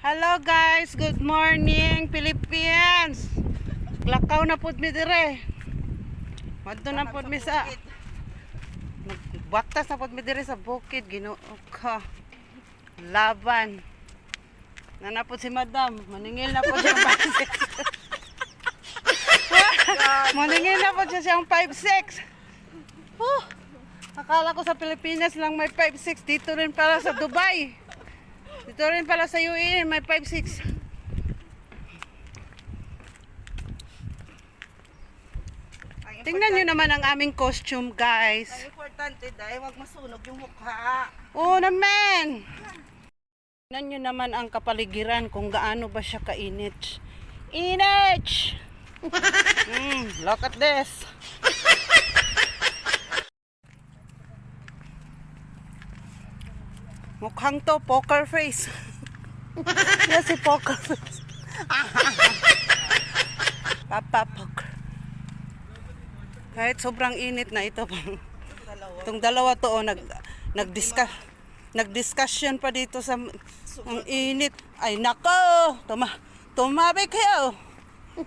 Hello guys, good morning Philippines. Lakaw na pud mi dire. Madto na pud mi sa Baktas na pud mi dire sa bukid Ginoo ka. Laban. Nanapod si Madam, maningil na po siya 5'6". maningil na po siya siyang 5'6". Huh. Akala ko sa Pilipinas lang may 5'6", dito rin pala sa Dubai. Dito rin pala sa UAE, may 5'6". Ang Tingnan nyo naman ang aming costume, guys. Ang importante dahil wag masunog yung mukha. Oo naman. Tingnan nyo naman ang kapaligiran kung gaano ba siya kainit. Init! mm, look at this. Mukhang to poker face. Yan si poker face. Papa poker. Kahit sobrang init na ito. Dalawa. Itong dalawa to oh, nag nag-discuss nag-discussion pa dito sa ang init. Ay nako, tuma tumabi kayo.